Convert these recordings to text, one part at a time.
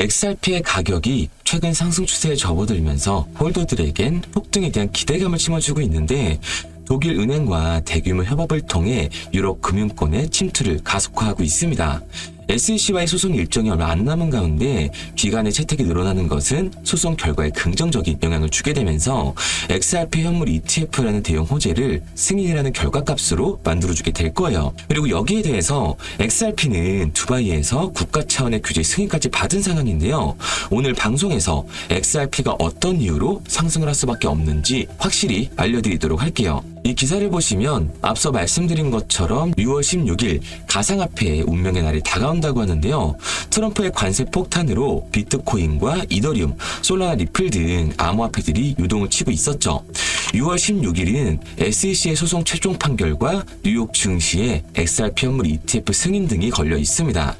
XRP의 가격이 최근 상승 추세에 접어들면서 홀더들에겐 폭등에 대한 기대감을 심어주고 있는데 독일 은행과 대규모 협업을 통해 유럽 금융권의 침투를 가속화하고 있습니다. SEC와의 소송 일정이 얼마 안 남은 가운데 기간의 채택이 늘어나는 것은 소송 결과에 긍정적인 영향을 주게 되면서 XRP 현물 ETF라는 대형 호재를 승인이라는 결과값으로 만들어주게 될 거예요. 그리고 여기에 대해서 XRP는 두바이에서 국가 차원의 규제 승인까지 받은 상황인데요. 오늘 방송에서 XRP가 어떤 이유로 상승을 할 수밖에 없는지 확실히 알려드리도록 할게요. 이 기사를 보시면 앞서 말씀드린 것처럼 6월 16일 가상화폐의 운명의 날이 다가온다고 하는데요. 트럼프의 관세 폭탄으로 비트코인과 이더리움, 솔라나 리플 등 암호화폐들이 유동을 치고 있었죠. 6월 16일은 SEC의 소송 최종 판결과 뉴욕 증시의 XRP 현물 ETF 승인 등이 걸려 있습니다.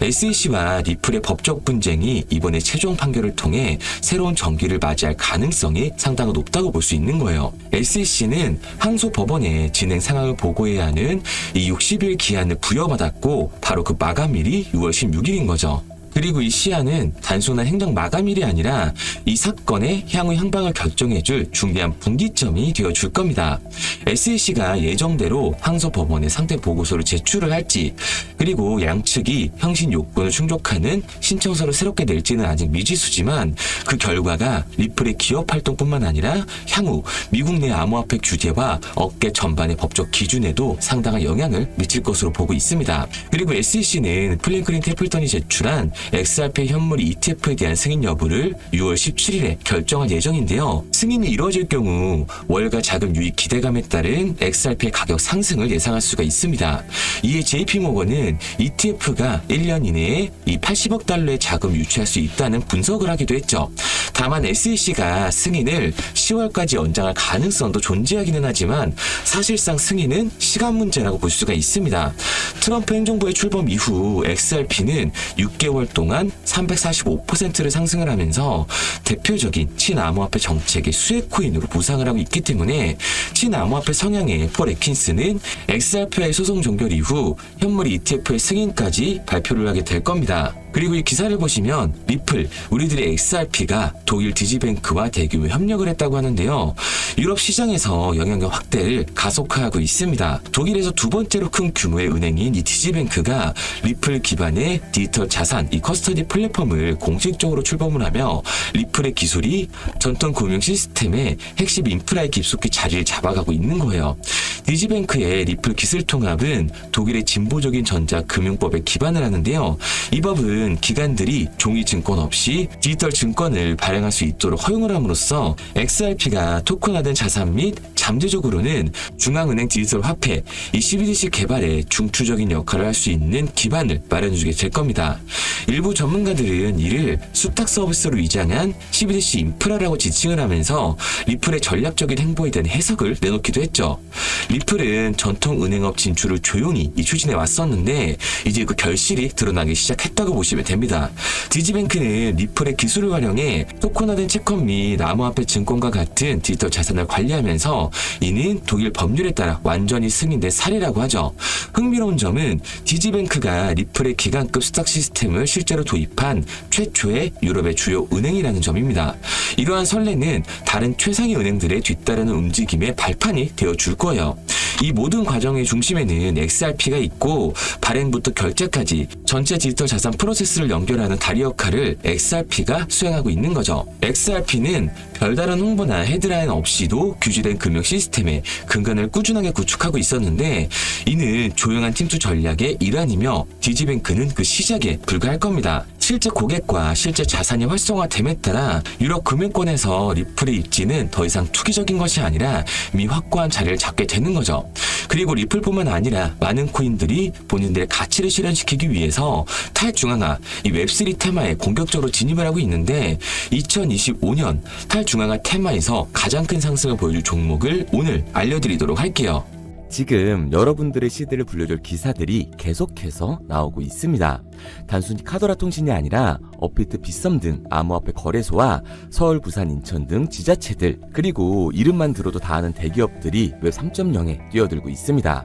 SEC와 리플의 법적 분쟁이 이번에 최종 판결을 통해 새로운 전기를 맞이할 가능성이 상당히 높다고 볼 수 있는 거예요. SEC는 항소 법원에 진행 상황을 보고해야 하는 이 60일 기한을 부여받았고 바로 그 마감일이 6월 16일인 거죠. 그리고 이 시한은 단순한 행정 마감일이 아니라 이 사건의 향후 향방을 결정해줄 중대한 분기점이 되어줄 겁니다. SEC가 예정대로 항소 법원에 상대 보고서를 제출을 할지 그리고 양측이 형신 요건을 충족하는 신청서를 새롭게 낼지는 아직 미지수지만 그 결과가 리플의 기업 활동뿐만 아니라 향후 미국 내 암호화폐 규제와 업계 전반의 법적 기준에도 상당한 영향을 미칠 것으로 보고 있습니다. 그리고 SEC는 플랭크린 테플턴이 제출한 XRP 현물 ETF에 대한 승인 여부를 6월 17일에 결정할 예정인데요. 승인이 이루어질 경우 월가 자금 유입 기대감에 따른 XRP의 가격 상승을 예상할 수가 있습니다. 이에 JP모건은 ETF가 1년 이내에 이 80억 달러의 자금 유치할 수 있다는 분석을 하기도 했죠. 다만 SEC가 승인을 10월까지 연장할 가능성도 존재하기는 하지만 사실상 승인은 시간 문제라고 볼 수가 있습니다. 트럼프 행정부의 출범 이후 XRP는 6개월 동안 345%를 상승을 하면서 대표적인 친암호화폐 정책의 수혜 코인으로 부상을 하고 있기 때문에 친암호화폐 성향의 폴 에킨스는 XRP와의 소송 종결 이후 현물 ETF의 승인까지 발표를 하게 될 겁니다. 그리고 이 기사를 보시면 리플, 우리들의 XRP가 독일 디지뱅크와 대규모 협력을 했다고 하는데요. 유럽 시장에서 영향력 확대를 가속화하고 있습니다. 독일에서 두 번째로 큰 규모의 은행인 이 디지뱅크가 리플 기반의 디지털 자산, 이 커스터디 플랫폼을 공식적으로 출범을 하며 리플의 기술이 전통 금융 시스템의 핵심 인프라에 깊숙이 자리를 잡아가고 있는 거예요. 디지뱅크의 리플 기술 통합은 독일의 진보적인 전자 금융법에 기반을 하는데요. 이 법은 기관들이 종이 증권 없이 디지털 증권을 발행할 수 있도록 허용을 함으로써 XRP가 토큰화된 자산 및 잠재적으로는 중앙은행 디지털 화폐, 이 CBDC 개발에 중추적인 역할을 할 수 있는 기반을 마련해주게 될 겁니다. 일부 전문가들은 이를 수탁 서비스로 위장한 CBDC 인프라라고 지칭을 하면서 리플의 전략적인 행보에 대한 해석을 내놓기도 했죠. 리플은 전통 은행업 진출을 조용히 이 추진해 왔었는데 이제 그 결실이 드러나기 시작했다고 보시면 됩니다. 디지뱅크는 리플의 기술을 활용해 토큰화된 채권 및 암호화폐 증권과 같은 디지털 자산을 관리하면서 이는 독일 법률에 따라 완전히 승인된 사례라고 하죠. 흥미로운 점은 디지뱅크가 리플의 기간급 수탁 시스템을 실제로 도입한 최초의 유럽의 주요 은행이라는 점입니다. 이러한 선례는 다른 최상위 은행들의 뒤따르는 움직임의 발판이 되어 줄 거예요. 이 모든 과정의 중심에는 XRP가 있고 발행부터 결제까지 전체 디지털 자산 프로세스를 연결하는 다리 역할을 XRP가 수행하고 있는 거죠. XRP는 별다른 홍보나 헤드라인 없이도 규제된 금융 시스템의 근간을 꾸준하게 구축하고 있었는데 이는 조용한 팀투 전략의 일환이며 디지뱅크는 그 시작에 불과할 겁니다. 실제 고객과 실제 자산이 활성화됨에 따라 유럽 금융권에서 리플의 입지는 더 이상 투기적인 것이 아니라 이미 확고한 자리를 잡게 되는 거죠. 그리고 리플뿐만 아니라 많은 코인들이 본인들의 가치를 실현시키기 위해서 탈중앙화, 이 웹3 테마에 공격적으로 진입을 하고 있는데 2025년 탈중앙화 테마에서 가장 큰 상승을 보여줄 종목을 오늘 알려드리도록 할게요. 지금 여러분들의 시드를 불려줄 기사들이 계속해서 나오고 있습니다. 단순히 카더라 통신이 아니라 업비트 빗썸 등 암호화폐 거래소와 서울, 부산, 인천 등 지자체들 그리고 이름만 들어도 다 아는 대기업들이 웹 3.0에 뛰어들고 있습니다.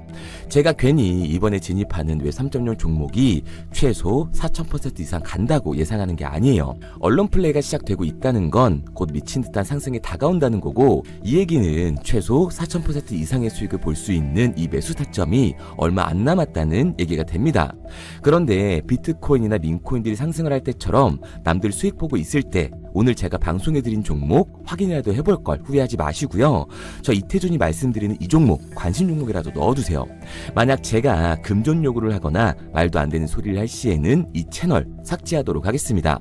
제가 괜히 이번에 진입하는 웹 3.0 종목이 최소 4,000% 이상 간다고 예상하는 게 아니에요. 언론 플레이가 시작되고 있다는 건 곧 미친 듯한 상승이 다가온다는 거고 이 얘기는 최소 4,000% 이상의 수익을 볼 수 있는 이 매수 타점이 얼마 안 남았다는 얘기가 됩니다. 그런데 비트 코인이나 민코인들이 상승을 할 때처럼 남들 수익 보고 있을 때 오늘 제가 방송해드린 종목 확인이라도 해볼 걸 후회하지 마시고요. 저 이태준이 말씀드리는 이 종목 관심 종목이라도 넣어두세요. 만약 제가 금전 요구를 하거나 말도 안 되는 소리를 할 시에는 이 채널 삭제하도록 하겠습니다.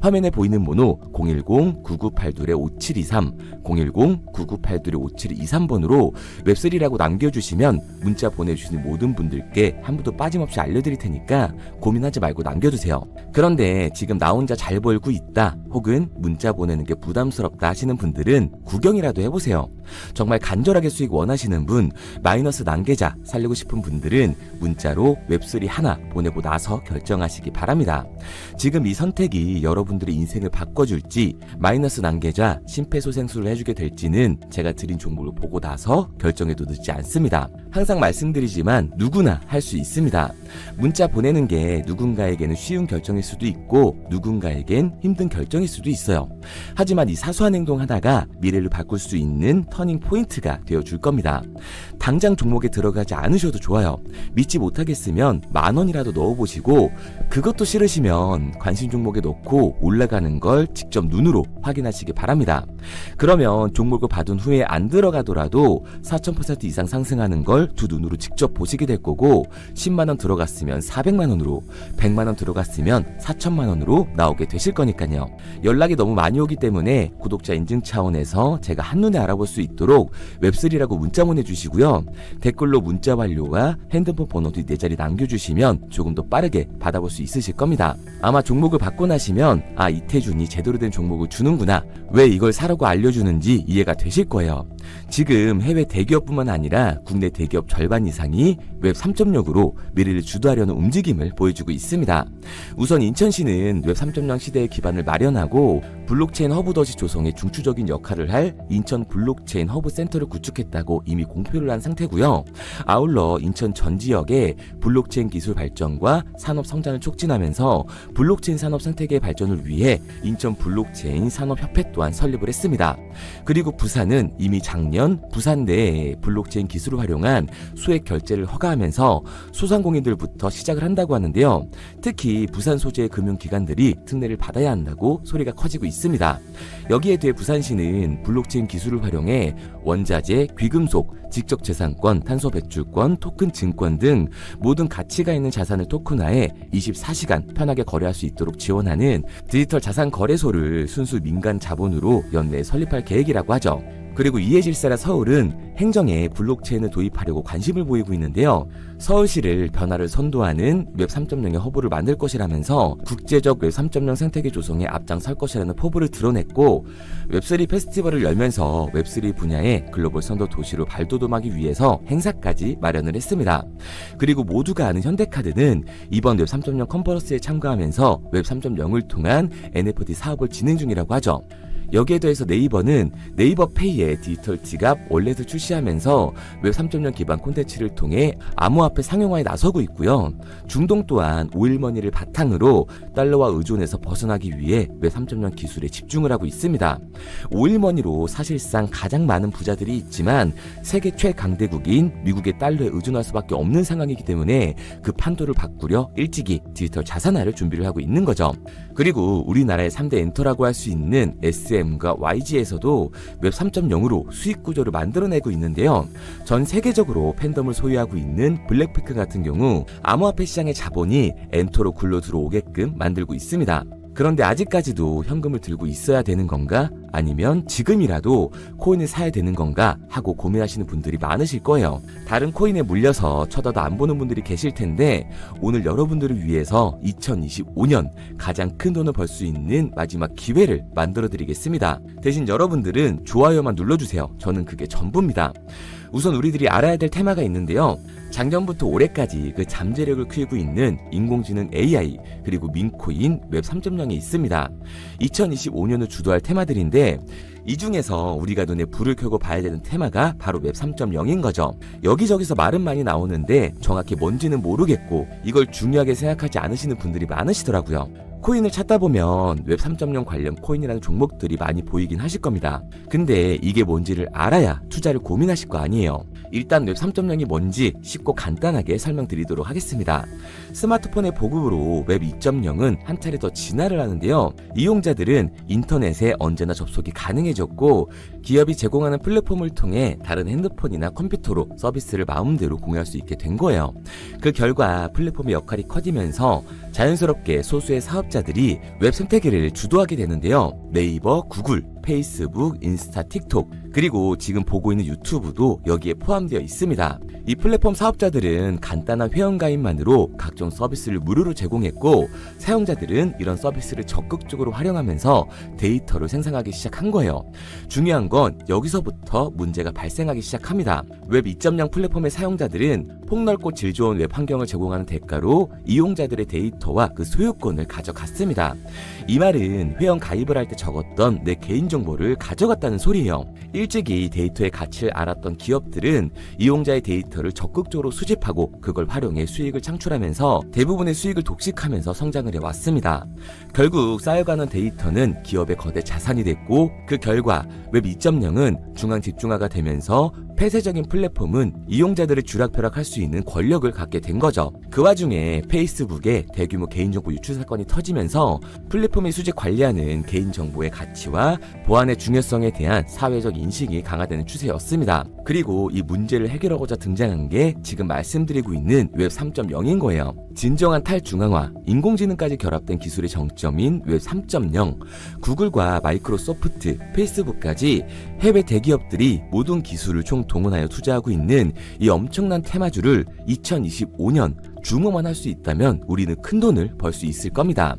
화면에 보이는 번호 010-9982-5723, 010-9982-5723번으로 웹3라고 남겨주시면 문자 보내주시는 모든 분들께 한 분도 빠짐없이 알려드릴 테니까 고민하지 말고 남겨주세요. 그런데 지금 나 혼자 잘 벌고 있다 혹은 문자 보내는 게 부담스럽다 하시는 분들은 구경이라도 해보세요. 정말 간절하게 수익 원하시는 분, 마이너스 난계자 살리고 싶은 분들은 문자로 웹3 하나 보내고 나서 결정하시기 바랍니다. 지금 이 선택이 여러분들의 인생을 바꿔줄지 마이너스 난계자 심폐소생술을 해주게 될지는 제가 드린 종목을 보고 나서 결정해도 늦지 않습니다. 항상 말씀드리지만 누구나 할 수 있습니다. 문자 보내는 게 누군가에게는 쉬운 결정일 수도 있고 누군가에겐 힘든 결정일 수도 있어요. 하지만 이 사소한 행동 하나가 미래를 바꿀 수 있는 터닝 포인트가 되어 줄 겁니다. 당장 종목에 들어가지 않으셔도 좋아요. 믿지 못하겠으면 만 원이라도 넣어 보시고 그것도 싫으시면 관심 종목에 넣고 올라가는 걸 직접 눈으로 확인하시기 바랍니다. 그러면 종목을 받은 후에 안 들어가더라도 4,000% 이상 상승하는 걸 두 눈으로 직접 보시게 될 거고 10만 원 들어갔으면 400만 원으로 100만 원 들어갔으면 4천만 원으로 나오게 되실 거니까요. 연락이 너무 많이 오기 때문에 구독자 인증 차원에서 제가 한눈에 알아볼 수 있도록 웹3라고 문자 보내주시고요. 댓글로 문자 완료와 핸드폰 번호 뒤네 자리 남겨주시면 조금 더 빠르게 받아볼 수 있으실 겁니다. 아마 종목을 받고 나시면 아 이태준이 제대로 된 종목을 주는구나 왜 이걸 사라고 알려주는지 이해가 되실 거예요. 지금 해외 대기업뿐만 아니라 국내 대기업 절반 이상이 웹 3.0으로 미래를 주도하려는 움직임을 보여주고 있습니다. 우선 인천시는 웹 3.0 시대의 기반을 마련하고 블록체인 허브 더시 조성에 중추적인 역할을 할 인천 블록체인 허브 센터를 구축했다고 이미 공표를 한 상태고요. 아울러 인천 전 지역의 블록체인 기술 발전과 산업 성장을 촉진하면서 블록체인 산업 생태계 발전을 위해 인천 블록체인 산업 협회 또한 설립을 했습니다. 그리고 부산은 이미 작년 부산 내에 블록체인 기술을 활용한 수액 결제를 허가하면서 소상공인들부터 시작을 한다고 하는데요. 특히 부산 소재의 금융기관들이 특례를 받아야 한다고 소리가 커지고 있습니다. 여기에 대해 부산시는 블록체인 기술을 활용해 원자재, 귀금속, 직접재산권, 탄소 배출권, 토큰 증권 등 모든 가치가 있는 자산을 토큰화해 24시간 편하게 거래할 수 있도록 지원하는 디지털 자산 거래소를 순수 민간 자본으로 연내에 설립할 계획이라고 하죠. 그리고 이해 질사라 서울은 행정에 블록체인을 도입하려고 관심을 보이고 있는데요. 서울시를 변화를 선도하는 웹 3.0의 허브를 만들 것이라면서 국제적 웹 3.0 생태계 조성에 앞장설 것이라는 포부를 드러냈고 웹3 페스티벌을 열면서 웹3 분야의 글로벌 선도 도시로 발돋움하기 위해서 행사까지 마련을 했습니다. 그리고 모두가 아는 현대카드는 이번 웹 3.0 컨퍼런스에 참가하면서 웹 3.0을 통한 NFT 사업을 진행 중이라고 하죠. 여기에 더해서 네이버는 네이버 페이의 디지털 지갑 월렛을 출시하면서 웹 3.0 기반 콘텐츠를 통해 암호화폐 상용화에 나서고 있고요. 중동 또한 오일머니를 바탕으로 달러와 의존에서 벗어나기 위해 웹 3.0 기술에 집중을 하고 있습니다. 오일머니로 사실상 가장 많은 부자들이 있지만 세계 최강대국인 미국의 달러에 의존할 수밖에 없는 상황이기 때문에 그 판도를 바꾸려 일찍이 디지털 자산화를 준비를 하고 있는 거죠. 그리고 우리나라의 3대 엔터라고 할 수 있는 SM과 YG에서도 웹 3.0으로 수익 구조를 만들어내고 있는데요. 전 세계적으로 팬덤을 소유하고 있는 블랙피크 같은 경우 암호화폐 시장의 자본이 엔터로 굴러 들어오게끔 만들고 있습니다. 그런데 아직까지도 현금을 들고 있어야 되는 건가? 아니면 지금이라도 코인을 사야 되는 건가? 하고 고민하시는 분들이 많으실 거예요. 다른 코인에 물려서 쳐다도 안 보는 분들이 계실 텐데 오늘 여러분들을 위해서 2025년 가장 큰 돈을 벌 수 있는 마지막 기회를 만들어 드리겠습니다. 대신 여러분들은 좋아요만 눌러주세요. 저는 그게 전부입니다. 우선 우리들이 알아야 될 테마가 있는데요. 작년부터 올해까지 그 잠재력을 키우고 있는 인공지능 AI 그리고 민코인 웹 3.0이 있습니다. 2025년을 주도할 테마들인데 이 중에서 우리가 눈에 불을 켜고 봐야 되는 테마가 바로 웹 3.0인 거죠. 여기저기서 말은 많이 나오는데 정확히 뭔지는 모르겠고 이걸 중요하게 생각하지 않으시는 분들이 많으시더라고요. 코인을 찾다 보면 웹 3.0 관련 코인이라는 종목들이 많이 보이긴 하실 겁니다. 근데 이게 뭔지를 알아야 투자를 고민하실 거 아니에요. 일단 웹 3.0이 뭔지 쉽고 간단하게 설명드리도록 하겠습니다. 스마트폰의 보급으로 웹 2.0은 한 차례 더 진화를 하는데요. 이용자들은 인터넷에 언제나 접속이 가능해졌고 기업이 제공하는 플랫폼을 통해 다른 핸드폰이나 컴퓨터로 서비스를 마음대로 공유할 수 있게 된 거예요. 그 결과 플랫폼의 역할이 커지면서 자연스럽게 소수의 사업자 들이 웹 생태계를 주도하게 되는데요. 네이버, 구글, 페이스북, 인스타, 틱톡, 그리고 지금 보고 있는 유튜브도 여기에 포함되어 있습니다. 이 플랫폼 사업자들은 간단한 회원가입만으로 각종 서비스를 무료로 제공했고, 사용자들은 이런 서비스를 적극적으로 활용하면서 데이터를 생성하기 시작한 거예요. 중요한 건 여기서부터 문제가 발생하기 시작합니다. 웹 2.0 플랫폼의 사용자들은 폭넓고 질 좋은 웹 환경을 제공하는 대가로 이용자들의 데이터와 그 소유권을 가져갔습니다. 이 말은 회원 가입을 할 때 적었던 내 개인 정보를 가져갔다는 소리예요. 일찍이 데이터의 가치를 알았던 기업들은 이용자의 데이터를 적극적으로 수집하고 그걸 활용해 수익을 창출하면서 대부분의 수익을 독식하면서 성장을 해왔습니다. 결국 쌓여가는 데이터는 기업의 거대 자산이 됐고 그 결과 웹 2.0은 중앙 집중화가 되면서 폐쇄적인 플랫폼은 이용자들의 쥐락펴락할 수 있는 권력을 갖게 된 거죠. 그 와중에 페이스북에 대규모 개인정보 유출 사건이 터지면서 플랫폼의 수직 관리하는 개인정보의 가치와 보안의 중요성에 대한 사회적 인식이 강화되는 추세였습니다. 그리고 이 문제를 해결하고자 등장한 게 지금 말씀드리고 있는 웹 3.0인 거예요. 진정한 탈중앙화, 인공지능까지 결합된 기술의 정점인 웹 3.0, 구글과 마이크로소프트, 페이스북까지 해외 대기업들이 모든 기술을 총 동원하여 투자하고 있는 이 엄청난 테마주를 2025년 주모만 할 수 있다면 우리는 큰 돈을 벌 수 있을 겁니다.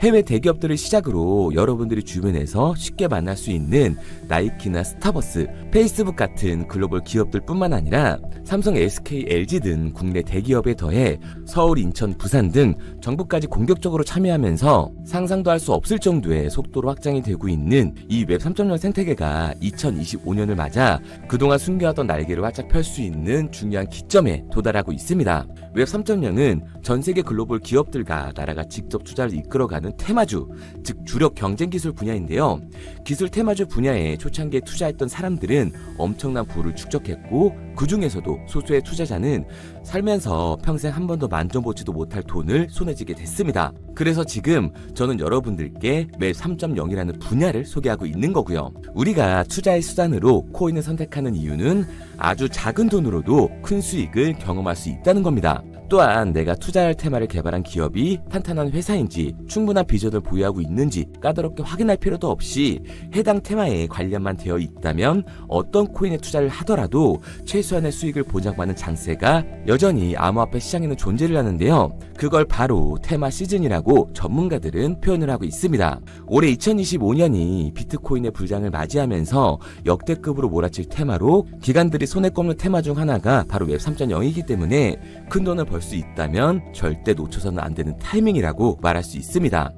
해외 대기업들을 시작으로 여러분들이 주변에서 쉽게 만날 수 있는 나이키나 스타버스, 페이스북 같은 글로벌 기업들 뿐만 아니라 삼성, SK, LG 등 국내 대기업에 더해 서울, 인천, 부산 등 정부까지 공격적으로 참여하면서 상상도 할 수 없을 정도의 속도로 확장이 되고 있는 이 웹 3.0 생태계가 2025년을 맞아 그동안 숨겨왔던 날개를 활짝 펼 수 있는 중요한 기점에 도달하고 있습니다. 웹 3.0은 전 세계 글로벌 기업들과 나라가 직접 투자를 이끌어가는 테마주, 즉 주력 경쟁 기술 분야인데요. 기술 테마주 분야에 초창기에 투자했던 사람들은 엄청난 부를 축적했고 그 중에서도 소수의 투자자는 살면서 평생 한 번도 만져보지도 못할 돈을 손에 쥐게 됐습니다. 그래서 지금 저는 여러분들께 맵 3.0이라는 분야를 소개하고 있는 거고요. 우리가 투자의 수단으로 코인을 선택하는 이유는 아주 작은 돈으로도 큰 수익을 경험할 수 있다는 겁니다. 또한 내가 투자할 테마를 개발한 기업이 탄탄한 회사인지 충분한 비전을 보유하고 있는지 까다롭게 확인할 필요도 없이 해당 테마에 관련만 되어 있다면 어떤 코인에 투자를 하더라도 최소한의 수익을 보장받는 장세가 여전히 암호화폐 시장에는 존재를 하는데요. 그걸 바로 테마 시즌이라고 전문가들은 표현을 하고 있습니다. 올해 2025년이 비트코인의 불장을 맞이하면서 역대급으로 몰아칠 테마로 기관들이 손에 꼽는 테마 중 하나가 바로 웹 3.0이기 때문에 큰 돈을 벌수 있다면 절대 놓쳐서는 안 되는 타이밍이라고 말할 수 있습니다.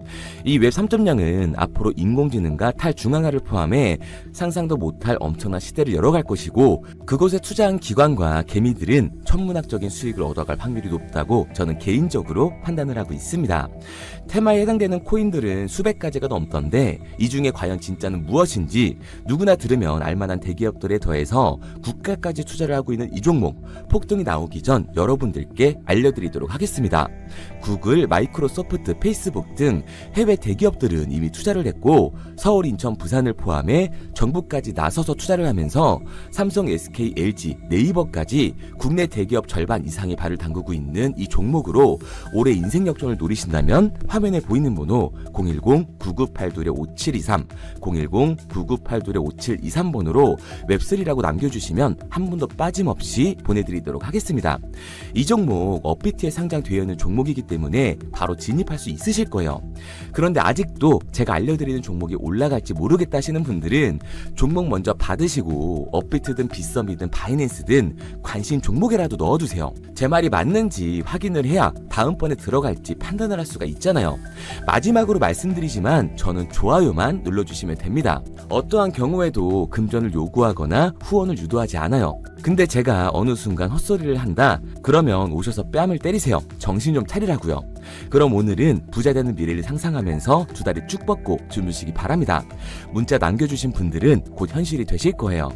이 웹 3.0은 앞으로 인공지능과 탈중앙화를 포함해 상상도 못할 엄청난 시대를 열어갈 것이고 그곳에 투자한 기관과 개미들은 천문학적인 수익을 얻어갈 확률이 높다고 저는 개인적으로 판단을 하고 있습니다. 테마에 해당되는 코인들은 수백 가지가 넘던데 이 중에 과연 진짜는 무엇인지 누구나 들으면 알만한 대기업들에 더해서 국가까지 투자를 하고 있는 이 종목 폭등이 나오기 전 여러분들께 알 려드리도록 하겠습니다. 구글, 마이크로소프트, 페이스북 등 해외 대기업들은 이미 투자를 했고 서울, 인천, 부산을 포함해 정부까지 나서서 투자를 하면서 삼성, SK, LG, 네이버까지 국내 대기업 절반 이상의 발을 담그고 있는 이 종목으로 올해 인생 역전을 노리신다면 화면에 보이는 번호 010-9982-5723, 010-9982-5723번으로 웹3라고 남겨주시면 한 분도 빠짐없이 보내드리도록 하겠습니다. 이 종목 종목 업비트에 상장되어 있는 종목이기 때문에 바로 진입할 수 있으실 거예요. 그런데 아직도 제가 알려드리는 종목이 올라갈지 모르겠다 하시는 분들은 종목 먼저 받으시고 업비트든 빗썸이든 바이낸스든 관심 종목에라도 넣어두세요. 제 말이 맞는지 확인을 해야 다음번에 들어갈지 판단을 할 수가 있잖아요. 마지막으로 말씀드리지만 저는 좋아요만 눌러주시면 됩니다. 어떠한 경우에도 금전을 요구하거나 후원을 유도하지 않아요. 근데 제가 어느 순간 헛소리를 한다? 그러면 오셔 서 뺨을 때리세요. 정신 좀 차리라고요. 그럼 오늘은 부자 되는 미래를 상상하면서 두 다리 쭉 뻗고 주무시기 바랍니다. 문자 남겨주신 분들은 곧 현실이 되실 거예요.